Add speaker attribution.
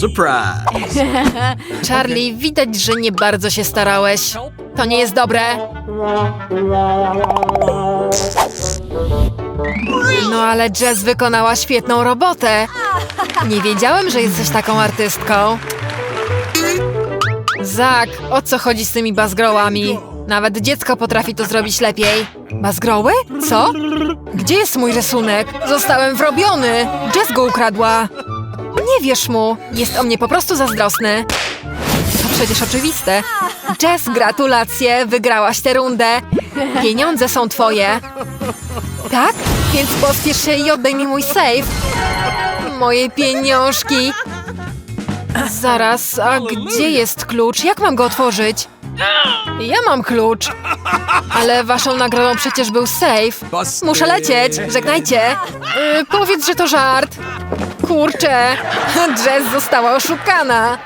Speaker 1: Surprise!
Speaker 2: Charlie, widać, że nie bardzo się starałeś. To nie jest dobre. No ale Jess wykonała świetną robotę. Nie wiedziałem, że jesteś taką artystką. Zak, o co chodzi z tymi bazgrołami? Nawet dziecko potrafi to zrobić lepiej. Bazgroły? Co? Gdzie jest mój rysunek? Zostałem wrobiony. Jess go ukradła. Nie wierz mu. Jest o mnie po prostu zazdrosny. To przecież oczywiste. Jess, gratulacje. Wygrałaś tę rundę. Pieniądze są twoje. Tak? Więc pospiesz się i oddaj mi mój safe. Moje pieniążki. Zaraz, a gdzie jest klucz? Jak mam go otworzyć? Ja mam klucz. Ale waszą nagrodą przecież był safe. Muszę lecieć. Żegnajcie. Yy, powiedz, że to żart. Kurczę. Jess została oszukana.